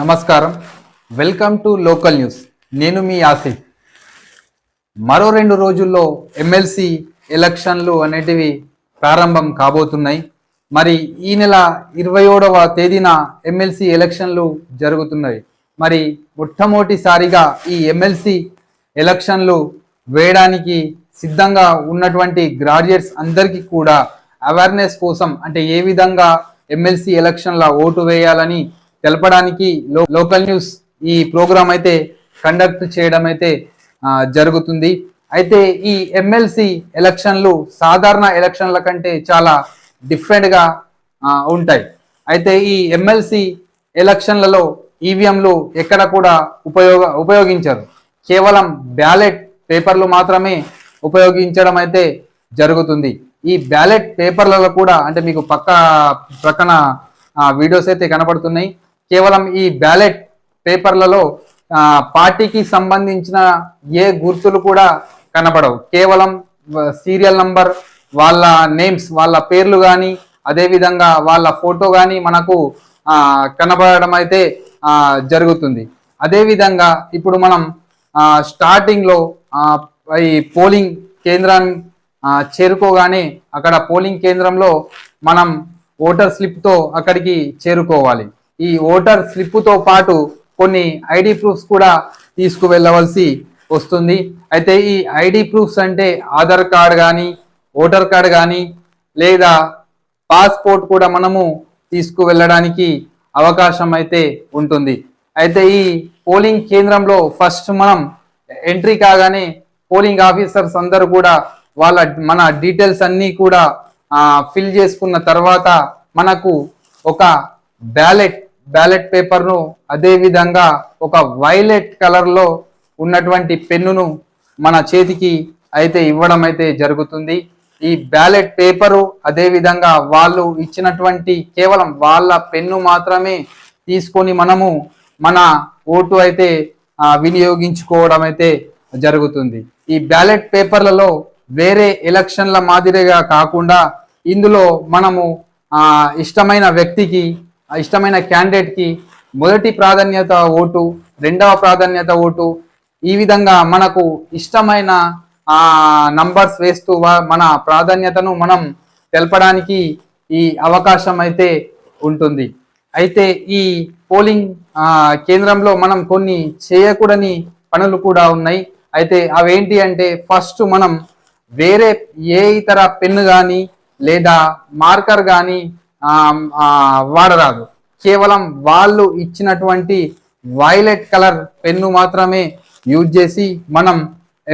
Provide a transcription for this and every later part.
నమస్కారం. Welcome to local news. నేను మీ ఆసిఫ్. మరో రెండు రోజుల్లో ఎమ్మెల్సీ ఎలక్షన్లు అనేటివి ప్రారంభం కాబోతున్నాయి. మరి ఈ నెల ఇరవై ఏడవ తేదీన ఎమ్మెల్సీ ఎలక్షన్లు జరుగుతున్నాయి. మరి మొట్టమొదటిసారిగా ఈ ఎమ్మెల్సీ ఎలక్షన్లు వేయడానికి సిద్ధంగా ఉన్నటువంటి గ్రాడ్యుయేట్స్ అందరికీ కూడా అవేర్నెస్ కోసం అంటే ఏ విధంగా ఎమ్మెల్సీ ఎలక్షన్ల ఓటు వేయాలని తెలపడానికి లో- లోకల్ న్యూస్ ఈ ప్రోగ్రాం అయితే కండక్ట్ చేయడం అయితే జరుగుతుంది. అయితే ఈ ఎమ్మెల్సీ ఎలక్షన్లు సాధారణ ఎలక్షన్ల కంటే చాలా డిఫరెంట్గా ఉంటాయి. అయితే ఈ ఎమ్మెల్సీ ఎలక్షన్లలో ఈవీఎంలు ఎక్కడ కూడా ఉపయోగ ఉపయోగించరు. కేవలం బ్యాలెట్ పేపర్లు మాత్రమే ఉపయోగించడం అయితే జరుగుతుంది. ఈ బ్యాలెట్ పేపర్లలో కూడా అంటే మీకు పక్క ప్రక్కన వీడియోస్ అయితే కనపడుతున్నాయి. కేవలం ఈ బ్యాలెట్ పేపర్లలో పార్టీకి సంబంధించిన ఏ గుర్తులు కూడా కనపడవు కేవలం సీరియల్ నంబర్ వాళ్ళ నేమ్స్ వాళ్ళ పేర్లు కానీ అదేవిధంగా వాళ్ళ ఫోటో కానీ మనకు కనబడడం అయితే జరుగుతుంది. అదేవిధంగా ఇప్పుడు మనం స్టార్టింగ్లో ఈ పోలింగ్ కేంద్రాన్ని చేరుకోగానే అక్కడ పోలింగ్ కేంద్రంలో మనం ఓటర్ స్లిప్తో అక్కడికి చేరుకోవాలి. ఈ ఓటర్ స్లిప్తో పాటు కొన్ని ఐడి ప్రూఫ్స్ కూడా తీసుకువెళ్ళవలసి వస్తుంది. అయితే ఈ ఐడి ప్రూఫ్స్ అంటే ఆధార్ కార్డ్ కానీ ఓటర్ కార్డ్ కానీ లేదా పాస్పోర్ట్ కూడా మనము తీసుకువెళ్ళడానికి అవకాశం అయితే ఉంటుంది. అయితే ఈ పోలింగ్ కేంద్రంలో ఫస్ట్ మనం ఎంట్రీ కాగానే పోలింగ్ ఆఫీసర్స్ అందరూ కూడా వాళ్ళ మన డీటెయిల్స్ అన్నీ కూడా ఫిల్ చేసుకున్న తర్వాత మనకు ఒక బ్యాలెట్ బ్యాలెట్ పేపర్ను అదే విధంగా ఒక వైలెట్ కలర్లో ఉన్నటువంటి పెన్నును మన చేతికి అయితే ఇవ్వడం అయితే జరుగుతుంది. ఈ బ్యాలెట్ పేపరు అదేవిధంగా వాళ్ళు ఇచ్చినటువంటి కేవలం వాళ్ళ పెన్ను మాత్రమే తీసుకొని మనము మన ఓటు అయితే వినియోగించుకోవడం అయితే జరుగుతుంది. ఈ బ్యాలెట్ పేపర్లలో వేరే ఎలక్షన్ల మాదిరిగా కాకుండా ఇందులో మనము ఇష్టమైన వ్యక్తికి ఇష్టమైన క్యాండిడేట్కి మొదటి ప్రాధాన్యత ఓటు రెండవ ప్రాధాన్యత ఓటు ఈ విధంగా మనకు ఇష్టమైన నంబర్స్ వేస్తూ మన ప్రాధాన్యతను మనం తెలపడానికి ఈ అవకాశం అయితే ఉంటుంది. అయితే ఈ పోలింగ్ కేంద్రంలో మనం కొన్ని చేయకూడని పనులు కూడా ఉన్నాయి. అయితే అవేంటి అంటే ఫస్ట్ మనం వేరే ఏ ఇతర పెన్ను కానీ లేదా మార్కర్ కానీ వాడరాదు. కేవలం వాళ్ళు ఇచ్చినటువంటి వైలెట్ కలర్ పెన్ను మాత్రమే యూజ్ చేసి మనం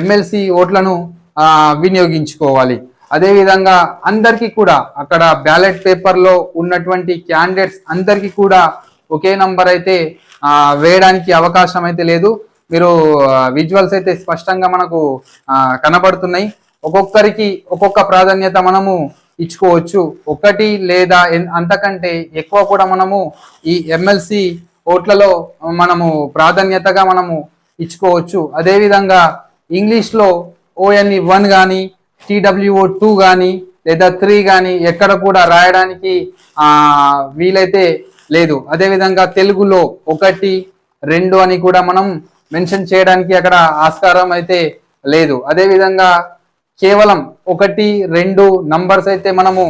ఎమ్మెల్సీ ఓట్లను వినియోగించుకోవాలి. అదేవిధంగా అందరికీ కూడా అక్కడ బ్యాలెట్ పేపర్లో ఉన్నటువంటి క్యాండిడేట్స్ అందరికీ కూడా ఒకే నంబర్ అయితే వేయడానికి అవకాశం అయితే లేదు. మీరు విజువల్స్ అయితే స్పష్టంగా మనకు కనబడుతున్నాయి. ఒక్కొక్కరికి ఒక్కొక్క ప్రాధాన్యత మనము ఇచ్చుకోవచ్చు. ఒకటి లేదా ఎన్- అంతకంటే ఎక్కువ కూడా మనము ఈ ఎమ్మెల్సీ ఓట్లలో మనము ప్రాధాన్యతగా మనము ఇచ్చుకోవచ్చు. అదేవిధంగా ఇంగ్లీష్లో ఓఎన్ఈ వన్ కానీ టీడబ్ల్యూఓ టూ కానీ లేదా త్రీ కానీ ఎక్కడ కూడా రాయడానికి వీలైతే లేదు. అదేవిధంగా తెలుగులో ఒకటి రెండు అని కూడా మనం మెన్షన్ చేయడానికి అక్కడ ఆస్కారం అయితే లేదు. అదేవిధంగా కేవలం ఒకటి రెండు నంబర్స్ అయితే మనము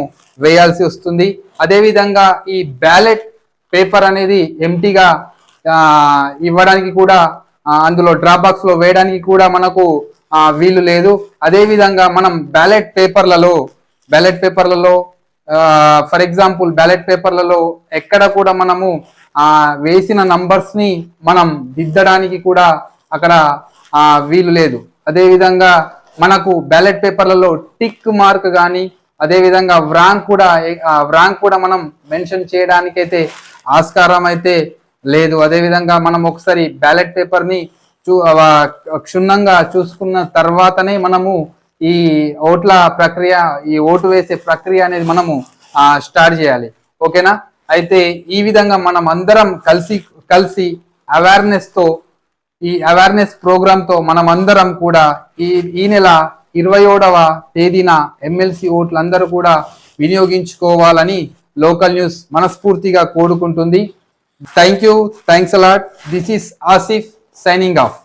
వేయాల్సి వస్తుంది. అదేవిధంగా ఈ బ్యాలెట్ పేపర్ అనేది ఎంటీగా ఇవ్వడానికి కూడా అందులో డ్రాప్ వేయడానికి కూడా మనకు వీలు లేదు. అదేవిధంగా మనం బ్యాలెట్ పేపర్లలో బ్యాలెట్ పేపర్లలో ఫర్ ఎగ్జాంపుల్ బ్యాలెట్ పేపర్లలో ఎక్కడ కూడా మనము వేసిన నంబర్స్ని మనం దిద్దడానికి కూడా అక్కడ వీలు లేదు. అదేవిధంగా మనకు బ్యాలెట్ పేపర్లలో టిక్ మార్క్ కానీ అదేవిధంగా వ్రాంక్ కూడా వ్రాంక్ కూడా మనం మెన్షన్ చేయడానికైతే ఆస్కారం అయితే లేదు. అదేవిధంగా మనం ఒకసారి బ్యాలెట్ పేపర్ని చూ క్షుణ్ణంగా చూసుకున్న తర్వాతనే మనము ఈ ఓట్ల ప్రక్రియ ఈ ఓటు వేసే ప్రక్రియ అనేది మనము స్టార్ట్ చేయాలి. ఓకేనా? అయితే ఈ విధంగా మనం అందరం కలిసి కలిసి అవేర్నెస్తో ఈ అవేర్నెస్ ప్రోగ్రాంతో మనమందరం కూడా ఈ ఈ నెల ఇరవై ఏడవ తేదీన ఎమ్మెల్సీ ఓట్లందరూ కూడా వినియోగించుకోవాలని లోకల్ న్యూస్ మనస్ఫూర్తిగా కోరుకుంటుంది. Thank you thanks a lot this is Asif signing off